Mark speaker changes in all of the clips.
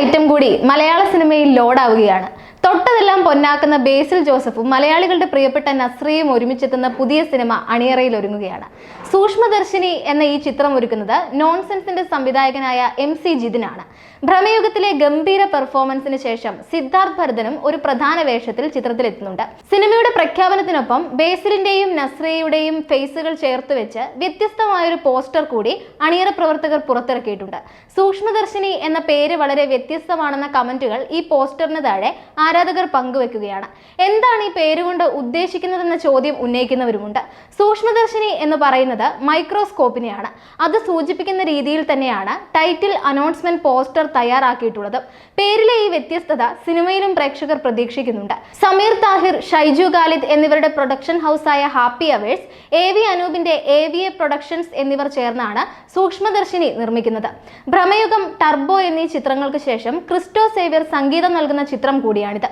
Speaker 1: Item കൂടി മലയാള സിനിമയിൽ ലോഡാവുകയാണ്. തൊട്ടതെല്ലാം പൊന്നാക്കുന്ന ബേസിൽ ജോസഫും മലയാളികളുടെ പ്രിയപ്പെട്ട നസ്രിയും ഒരുമിച്ചെത്തുന്ന പുതിയ സിനിമ അണിയറയിൽ ഒരുങ്ങുകയാണ്. സൂക്ഷ്മദർശിനി എന്ന ഈ ചിത്രം ഒരുക്കുന്നത് നോൺസെൻസിന്റെ സംവിധായകനായ എം സി ജിതിനാണ്. ഭ്രമയുഗത്തിലെ ഗംഭീര പെർഫോമൻസിന് ശേഷം സിദ്ധാർത്ഥ് ഭരതനും ഒരു പ്രധാന വേഷത്തിൽ ചിത്രത്തിലെത്തുന്നുണ്ട്. സിനിമയുടെ പ്രഖ്യാപനത്തിനൊപ്പം ബേസിലിന്റെയും നസ്രയുടെയും ഫേസുകൾ ചേർത്ത് വെച്ച് വ്യത്യസ്തമായൊരു പോസ്റ്റർ കൂടി അണിയറ പ്രവർത്തകർ പുറത്തിറക്കിയിട്ടുണ്ട്. സൂക്ഷ്മദർശിനി എന്ന പേര് വളരെ വ്യത്യസ്തമാണെന്ന കമന്റുകൾ ഈ പോസ്റ്ററിന് താഴെ ആരാധകർ പങ്കുവെക്കുകയാണ്. എന്താണ് ഈ പേരുകൊണ്ട് ഉദ്ദേശിക്കുന്നതെന്ന ചോദ്യം ഉന്നയിക്കുന്നവരുമുണ്ട്. സൂക്ഷ്മദർശിനി എന്ന് പറയുന്നത് മൈക്രോസ്കോപ്പിനെയാണ്. അത് സൂചിപ്പിക്കുന്ന രീതിയിൽ തന്നെയാണ് ടൈറ്റിൽ അനൗൺസ്മെന്റ് പോസ്റ്റർ തയ്യാറാക്കിയിട്ടുള്ളത്. പേരിലെ ഈ വ്യത്യസ്തത സിനിമയിലും പ്രേക്ഷകർ പ്രതീക്ഷിക്കുന്നുണ്ട്. സമീർ താഹിർ ഷൈജു ഖാലിദ് എന്നിവരുടെ പ്രൊഡക്ഷൻ ഹൗസായ ഹാപ്പി അവേഴ്സ് എ വി അനൂപിന്റെ എ വി എ പ്രൊഡക്ഷൻസ് എന്നിവർ ചേർന്നാണ് സൂക്ഷ്മദർശിനി നിർമ്മിക്കുന്നത്. ഭ്രമയുഗം ടർബോ എന്നീ ചിത്രങ്ങൾക്ക് ശേഷം ക്രിസ്റ്റോ സേവ്യർ സംഗീതം നൽകുന്ന ചിത്രം കൂടിയാണിത്.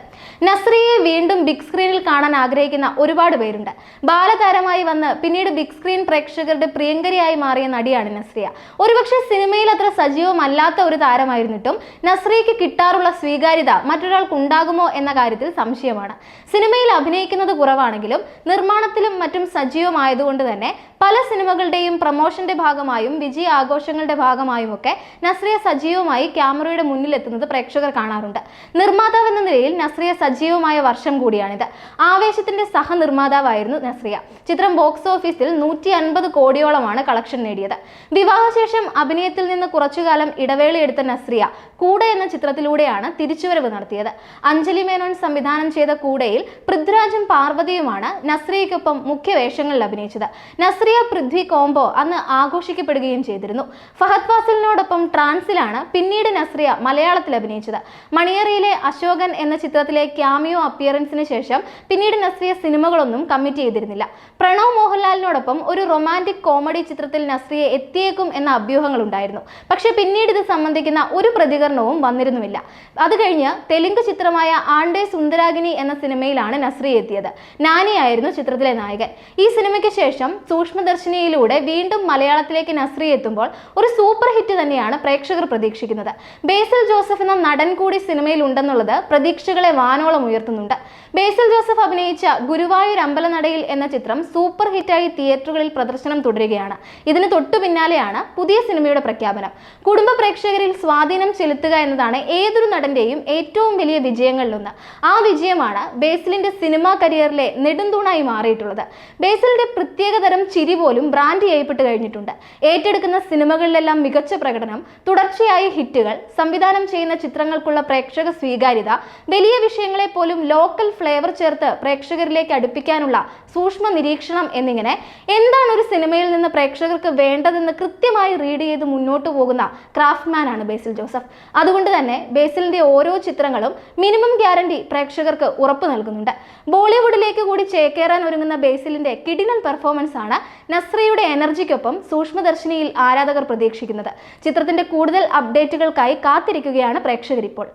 Speaker 1: നസ്രിയെ വീണ്ടും ബിഗ് സ്ക്രീനിൽ കാണാൻ ആഗ്രഹിക്കുന്ന ഒരുപാട് പേരുണ്ട്. ബാലതാരമായി വന്ന് പിന്നീട് ബിഗ് സ്ക്രീൻ പ്രേക്ഷകരുടെ പ്രിയങ്കരിയായി മാറിയ നടിയാണ് നസ്രിയ. ഒരുപക്ഷെ സിനിമയിൽ അത്ര സജീവമല്ലാത്ത ഒരു താരമായിരുന്നിട്ടും നസ്രിയയ്ക്ക് കിട്ടാറുള്ള സ്വീകാര്യത മറ്റൊരാൾക്ക് ഉണ്ടാകുമോ എന്ന കാര്യത്തിൽ സംശയമാണ്. സിനിമയിൽ അഭിനയിക്കുന്നത് കുറവാണെങ്കിലും നിർമ്മാണത്തിലും മറ്റും സജീവമായതുകൊണ്ട് തന്നെ പല സിനിമകളുടെയും പ്രൊമോഷന്റെ ഭാഗമായും വിജയ ആഘോഷങ്ങളുടെ ഭാഗമായും ഒക്കെ നസ്രിയ സജീവമായി ക്യാമറയുടെ മുന്നിലെത്തുന്നത് പ്രേക്ഷകർ കാണാറുണ്ട്. നിർമ്മാതാവ് എന്ന നിലയിൽ നസ്രിയ സജീവമായ വർഷം കൂടിയാണിത്. ആവേശത്തിന്റെ സഹനിർമ്മാതാവായിരുന്നു നസ്രിയ. ചിത്രം ബോക്സ് ഓഫീസിൽ നൂറ്റി അൻപത് കോടിയോളമാണ് കളക്ഷൻ നേടിയത്. വിവാഹശേഷം അഭിനയത്തിൽ നിന്ന് കുറച്ചുകാലം ഇടവേളയെടുത്ത നസ്രിയ കൂടെ എന്ന ചിത്രത്തിലൂടെയാണ് തിരിച്ചുവരവ് നടത്തിയത്. അഞ്ജലി മേനോൻ സംവിധാനം ചെയ്ത കൂടെയിൽ പൃഥ്വിരാജും പാർവതിയുമാണ് നസ്രിയയ്ക്കൊപ്പം മുഖ്യ വേഷങ്ങളിൽ അഭിനയിച്ചത്. നസ്രിയ പൃഥ്വി കോംബോ അന്ന് ആഘോഷിക്കപ്പെടുകയും ചെയ്തിരുന്നു. ഫഹദ് ഫാസിലിനോടൊപ്പം ട്രാൻസിലാണ് പിന്നീട് നസ്രിയ മലയാളത്തിൽ അഭിനയിച്ചത്. മണിയറയിലെ അശോകൻ എന്ന ചിത്രത്തിലെ ക്യാമിയോ അപ്പിയറൻസിന് ശേഷം പിന്നീട് നസ്രിയ സിനിമകളൊന്നും കമ്മിറ്റ് ചെയ്തിരുന്നില്ല. പ്രണവ് മോഹൻലാലിനോടൊപ്പം ഒരു റൊമാന്റിക് കോമഡി ചിത്രത്തിൽ നസ്രിയെ എത്തിയേക്കും എന്ന അഭ്യൂഹങ്ങൾ ഉണ്ടായിരുന്നു പക്ഷെ പിന്നീട് ഇത് സംബന്ധിക്കുന്ന ഒരു പ്രതികരണവും വന്നിരുന്നുമില്ല. അത് കഴിഞ്ഞ് തെലുങ്ക് ചിത്രമായ ആണ്ടേ സുന്ദരാഗിനി എന്ന സിനിമയിലാണ് നസ്രിയ എത്തിയത്. നാനിയായിരുന്നു ചിത്രത്തിലെ നായകൻ. ഈ സിനിമയ്ക്ക് ശേഷം സൂക്ഷ്മദർശിനിയിലൂടെ വീണ്ടും മലയാളത്തിലേക്ക് നസ്രിയ എത്തുമ്പോൾ ഒരു സൂപ്പർ ഹിറ്റ് തന്നെയാണ് പ്രേക്ഷകർ പ്രതീക്ഷിക്കുന്നത്. ബേസിൽ ജോസഫ് എന്ന നടൻ കൂടി സിനിമയിൽ ഉണ്ടെന്നുള്ളത് പ്രതീക്ഷകളെ വാനോളം ഉയർത്തുന്നുണ്ട്. ബേസിൽ ജോസഫ് അഭിനയിച്ച ഗുരുവായൂർ അമ്പലനടയിൽ എന്ന ചിത്രം സൂപ്പർ ഹിറ്റായി തിയേറ്ററുകളിൽ പ്രദർശനം തുടരുകയാണ്. ഇതിന് തൊട്ടു പിന്നാലെയാണ് പുതിയ സിനിമയുടെ പ്രഖ്യാപനം. കുടുംബ പ്രേക്ഷകരിൽ സ്വാധീനം ചെലുത്തുക എന്നതാണ് ഏതൊരു നടന്റെയും ഏറ്റവും വലിയ വിജയങ്ങളിലൊന്ന്. ആ വിജയമാണ് ബേസിലിന്റെ സിനിമാ കരിയറിലെ നെടുന്തൂണായി മാറിയിട്ടുള്ളത്. ബേസിലിന്റെ പ്രത്യേകതരം ചിരി പോലും ബ്രാൻഡ് ചെയ്യപ്പെട്ട് കഴിഞ്ഞിട്ടുണ്ട്. ഏറ്റെടുക്കുന്ന സിനിമകളിലെല്ലാം മികച്ച പ്രകടനം തുടർച്ചയായ ഹിറ്റുകൾ സംവിധാനം ചെയ്യുന്ന ചിത്രങ്ങൾക്കുള്ള പ്രേക്ഷക സ്വീകാര്യത വലിയ വിഷയങ്ങളെ പോലും ലോക്കൽ ഫ്ലേവർ ചേർത്ത് പ്രേക്ഷകരിലേക്ക് അടുപ്പിക്കാനുള്ള സൂക്ഷ്മ നിരീക്ഷണം എന്നിങ്ങനെ എന്താണ് ഒരു സിനിമയിൽ നിന്ന് പ്രേക്ഷകർക്ക് വേണ്ടതെന്ന് കൃത്യമായി റീഡ് ചെയ്ത് മുന്നോട്ട് പോകുന്ന ക്രാഫ്റ്റ്മാൻ ആണ് ബേസിൽ ജോസഫ്. അതുകൊണ്ട് തന്നെ ബേസിലിന്റെ ഓരോ ചിത്രങ്ങളും മിനിമം ഗ്യാരണ്ടി പ്രേക്ഷകർക്ക് ഉറപ്പ് നൽകുന്നുണ്ട്. ബോളിവുഡിലേക്ക് കൂടി ചേക്കേറാൻ ഒരുങ്ങുന്ന ബേസിലിന്റെ കിടിലൻ പെർഫോമൻസ് ആണ് നസ്രയുടെ എനർജിക്കൊപ്പം സൂക്ഷ്മദർശിനിയിൽ ആരാധകർ പ്രതീക്ഷിക്കുന്നത്. ചിത്രത്തിന്റെ കൂടുതൽ അപ്ഡേറ്റുകൾക്കായി കാത്തിരിക്കുകയാണ് പ്രേക്ഷകർ ഇപ്പോൾ